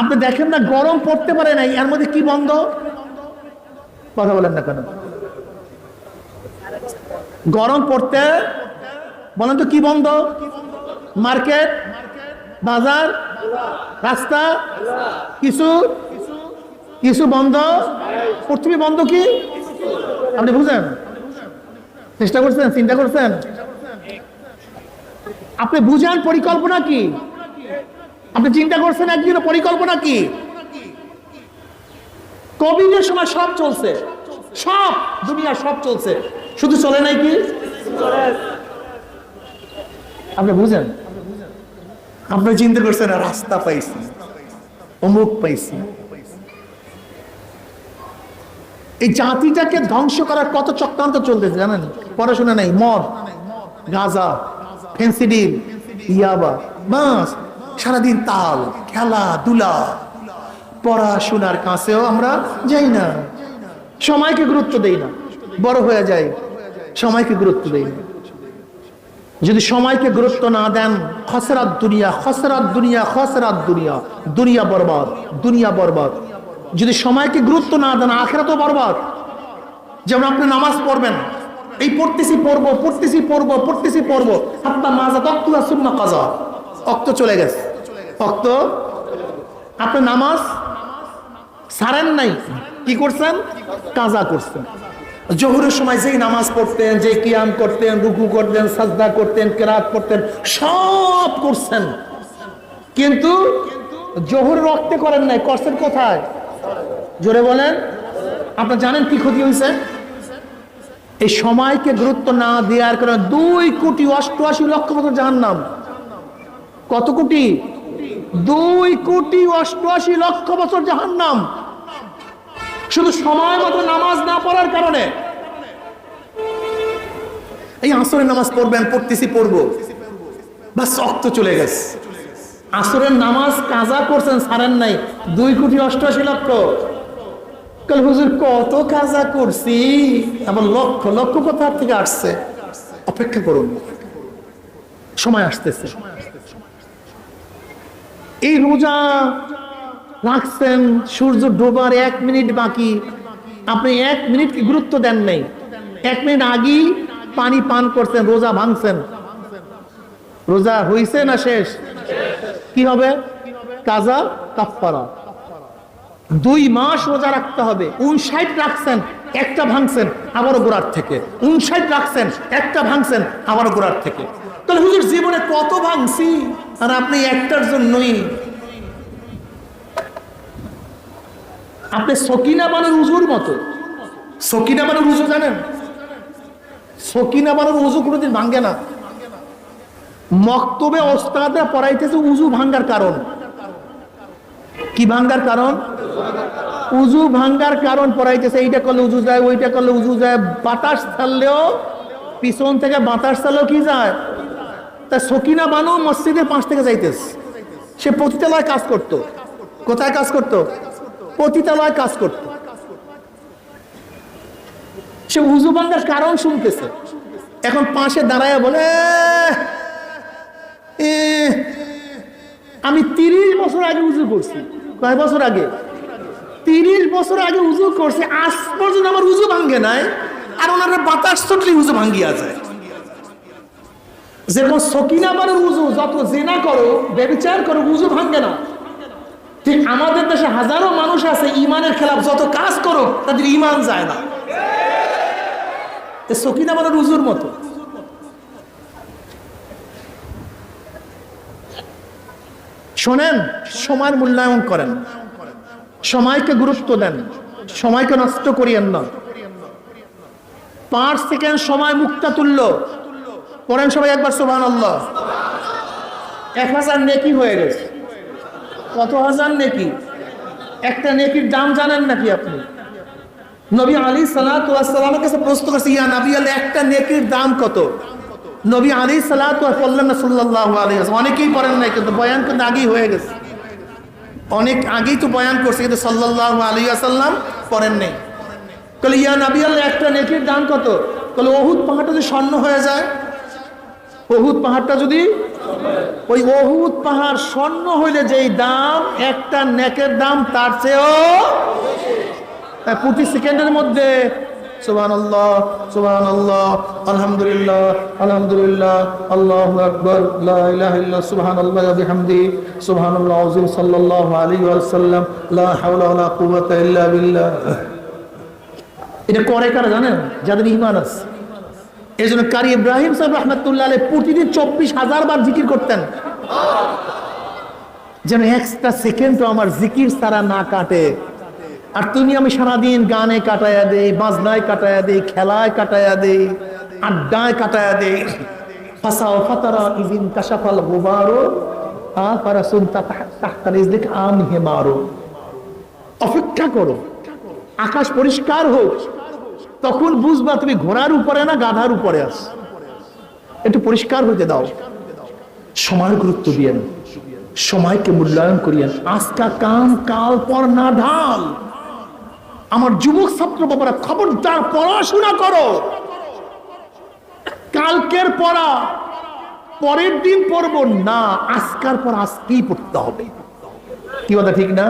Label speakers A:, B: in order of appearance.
A: আপনি দেখেন না, গরম পড়তে পারে নাই, এর মধ্যে কি বন্ধ? কথা বলেন না কেন? গরম পড়তে, বলেন তো কি বন্ধ? মার্কেট, বাজার, রাস্তা, কিছু কিছু বন্ধ? পৃথিবী বন্ধ কি? আপনি বুঝেন? চেষ্টা করছেন, চিন্তা করছেন? আপনি বুঝেন পরিকল্পনা কি? আপনি চিন্তা করছেন একদিন পরিকল্পনা কি? কোভিডের সময় সব চলছে। সব দুনিয়া সব চলছে। শুধু চলে নাই কি? আপনি বুঝেন? আপনি চিন্তা করছেন রাস্তা পাইছি, অমুক পাইছি। এই জাতিটাকে ধ্বংস করার কত চক্রান্ত চলতেছে, জানেন? পড়াশোনা নাই, মদ, গাঁজা, ফেন্সিডিল, ইয়াবা, বাস। সারাদিন তাল, খেলা, দুলা। পড়াশোনার কাছেও আমরা যাই না। সময়কে গুরুত্ব দেই না। বড় হয়ে যায় সময়কে গুরুত্ব দেই না। যদি সময়কে গুরুত্ব না দেন, খসরাত দুনিয়া খসরাত দুনিয়া খসরাত দুনিয়া। দুনিয়া বরবাদ দুনিয়া বরবাদ। যদি সময়কে গুরুত্ব না দেন আখেরা তো বরবাদ। যেমন আপনি নামাজ পড়বেন। এই পড়তেছি পড়ব পড়তেছি পড়ব পড়তেছি পড়ব। আপনার মাজা তক্তুলা সুন্না কাজা। অক্ত চলে গেছে। অক্ত আপনি নামাজ সারেন নাই, কি করছেন? কাজা করছেন। জহুরের সময় যেই নামাজ পড়তেন যে কিয়াম করতেন, রুকু করতেন, সাজদা করতেন, কেরাত করতেন, সব করছেন। কিন্তু জহুর রক্তে করেন নাই, করছেন কোথায়? জোরে বলেন। আপনার জানেন কি ক্ষতি হয়েছে? এই সময়কে গুরুত্ব না দেওয়ার কারণে দুই কোটি অষ্টআশি লক্ষ মতো জাহান নাম কত কোটি? দুই কোটি অষ্টআশি লক্ষ বছর জাহান নাম শুধু সময় মতো নামাজ না পড়ার কারণে। এই আসরের নামাজ পড়বেন, পড়তেছি পড়ব। বা শক্ত চলে গেছে। আসরের নামাজ কাজা করছেন সারেন নাই। দুই কোটি অষ্টআশি লক্ষ। কাল, হুজুর, কত কাজা করছি? আবার লক্ষ লক্ষ কোথা থেকে আসছে। অপেক্ষা করুন। সময় আসতেছে। এই রোজা রাখছেন, সূর্য ডোবার এক মিনিট বাকি। আপনি এক মিনিট কি গুরুত্ব দেন নাই? এক মিনিট আগেই পানি পান করছেন, রোজা ভাঙছেন। রোজা হইছে না শেষ? কি হবে? কাজা কাফারা দুই মাস রোজা রাখতে হবে। উনষাট রাখছেন, একটা ভাঙছেন, আবারও গোড়ার থেকে। উনষাট রাখছেন, একটা ভাঙছেন, আবারও গোড়ার থেকে। তাহলে হুজুর জীবনে কত ভাঙছি? আর আপনি একটার জন্যই। আপনি সকিনা বানের উজুর মতো। সকিনা বানের উজু জানেন? সকিনা বানের উজু কোনোদিন ভাঙ্গে না। মক্তবে ওস্তাদে পড়াইতেছে উজু ভাঙ্গার কারণ। কি ভাঙ্গার কারণ? উজু ভাঙ্গার কারণ পড়াইতেছে, এইটা করলে উজু যায়, ওইটা করলে উজু যায়। বাতাস ছাড়লেও পিছন থেকে বাতাস ছাড়লেও কি যায়? তা সকিনা বানু মসজিদের পাঁচ থেকে যাইতেছে। সে পতিতালয় কাজ করত। কোথায় কাজ করত? পতিতালয় কাজ করত। সে উজু ভাঙ্গার কারণ শুনতেছে। এখন পাশে দাঁড়ায় বলে আমি তিরিশ বছর আগে উজু করছি। কয় বছর আগে? তিরিশ বছর আগে উজু করছে, আজ পর্যন্ত আমার উজু ভাঙ্গে নাই, আর ওনারা বাতাস চটলে উজু ভাঙ্গিয়া যায়। যেরকম সকিনা বারের উজু, যত জেনা করো, ব্যবচার করো, উজু ভাঙ্গে না। ঠিক আমাদের দেশে হাজারো মানুষ আছে ইমানের খেলাফ, যত কাজ করো, তাদের ইমান যায় না। সকিনা বারের উজুর মতো। শোনেন, সময়ের মূল্যায়ন করেন। সময়কে গুরুত্ব দেন। সময়কে নষ্ট করিয়েন না। পাঁচ সেকেন্ড সময় মুক্তা তুলল পড়েন সবাই একবার সোভান আল্লাহ এক হাজার নেকি হয়ে গেছে। কত হাজার নেকি? একটা নেকির দাম জানেন নাকি আপনি? নবী আলী সালাতামের কাছে প্রশ্ন করছে, ইয়া নবী আলী একটা নেকির দাম কত? নবী আলী সালাত বললেন না সাল্লাহ আলী অনেকেই পড়েন নাই, কিন্তু বয়ান কিন্তু আগেই হয়ে গেছে। অনেক আগেই তো বয়ান করছে, কিন্তু সাল্লাহ আলী আসাল্লাম পড়েন নেই। কলে ইয়া নবী আল্লাহ, একটা নেকির দাম কত? কলে অহুত পাহাড়টা যদি স্বর্ণ হয়ে যায় অহুদ পাহাড়টা যদি? ওই অহুদ পাহাড় স্বর্ণ হইলে যেই দাম, একটা নেকের দাম, তার চেয়েও প্রতি সেকেন্ডের মধ্যে আলহামদুলিল্লাহ এটা করে কারা জানেন? যাদের ইমান আছে। এই জন্য কারি ইব্রাহিম সাহেব রহমতুল্লাহ প্রতিদিন চব্বিশ হাজার বার জিকির করতেন। যেন একটা সেকেন্ডও আমার জিকির সারা না কাটে। আর তুমি আমি সারাদিন গানে কাটায়া দেই, বাজনায় কাটায়া দেই, খেলায় কাটায়া দেই, আড্ডায় কাটায়া দেই। ফাসাও ফাতারা ইজিন কাশাফাল গুবারো আ ফারাসুন তাহতা রিজলিক আম হেমারো অপেক্ষা করো। আকাশ পরিষ্কার হোক। তখন বুঝবা তুমি ঘোড়ার উপরে না গাধার উপরে আস একটু পরিষ্কার হইতে দাও। সময়ের গুরুত্ব দিয়েন। সময়কে মূল্যায়ন করিয়েন। আজকা কাম, কাল, পর না ঢাল। আমার যুবক ছাত্র বাবারা খবরদার, পড়াশোনা করো। কালকের পড়া, পরের দিন পড়ব। না, আজকার পর আজকেই পড়তে হবে। কি কথা, ঠিক না?